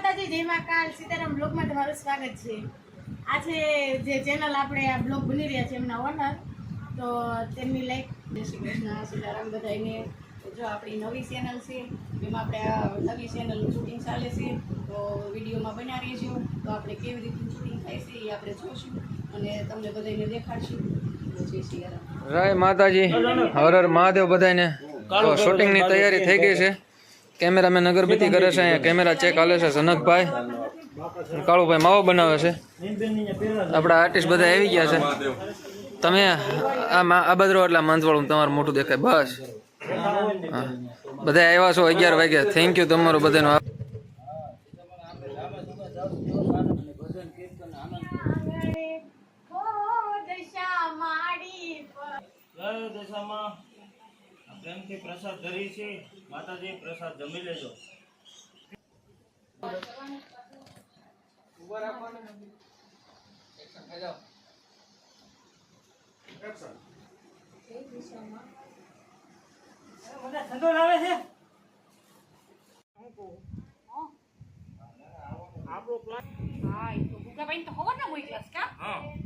માતાજી જય માં કાલ સીતારામ બ્લોગમાં તમારું સ્વાગત છે. આજે જે ચેનલ આપણે આ બ્લોગ બની રહ્યા છે એમના ઓનર તો તેમની લાઈક જય શ્રી કૃષ્ણ સીતારામ બધાઈને જો આપણી નવી ચેનલ છે એમાં આપણે આ નવી ચેનલનું શૂટિંગ ચાલે છે તો વિડીયોમાં બન્યા રહીશું તો આપણે કેવી રીતનું શૂટિંગ થાય છે એ આપણે જોઈશું અને તમને બધાને દેખાડશું. જય શ્રી રામ રાય માતાજી હર હર મહાદેવ બધાને શૂટિંગની તૈયારી થઈ ગઈ છે. કેમેરામેન અગરબત્તી કરે છે અહીંયા? કેમેરા ચેક હાલે છે સનકભાઈ કાળુભાઈ માવો બનાવે છે. આપણા આર્ટિસ્ટ બધા આવી ગયા છે. તમે આ આ બાજુ એટલે મંચવાળું તમારું મોટું દેખાય. બસ. બધા આવ્યા છો અગિયાર વાગ્યા. થેન્ક યુ તમારું બધાનો. જય દશામાં. પ્રેમથી પ્રસાદ ધરી છે માતાજી પ્રસાદ જમી લેજો. હા એ તો ભૂખાભાઈ તો ખબર ના ક્લાસ કા? હા.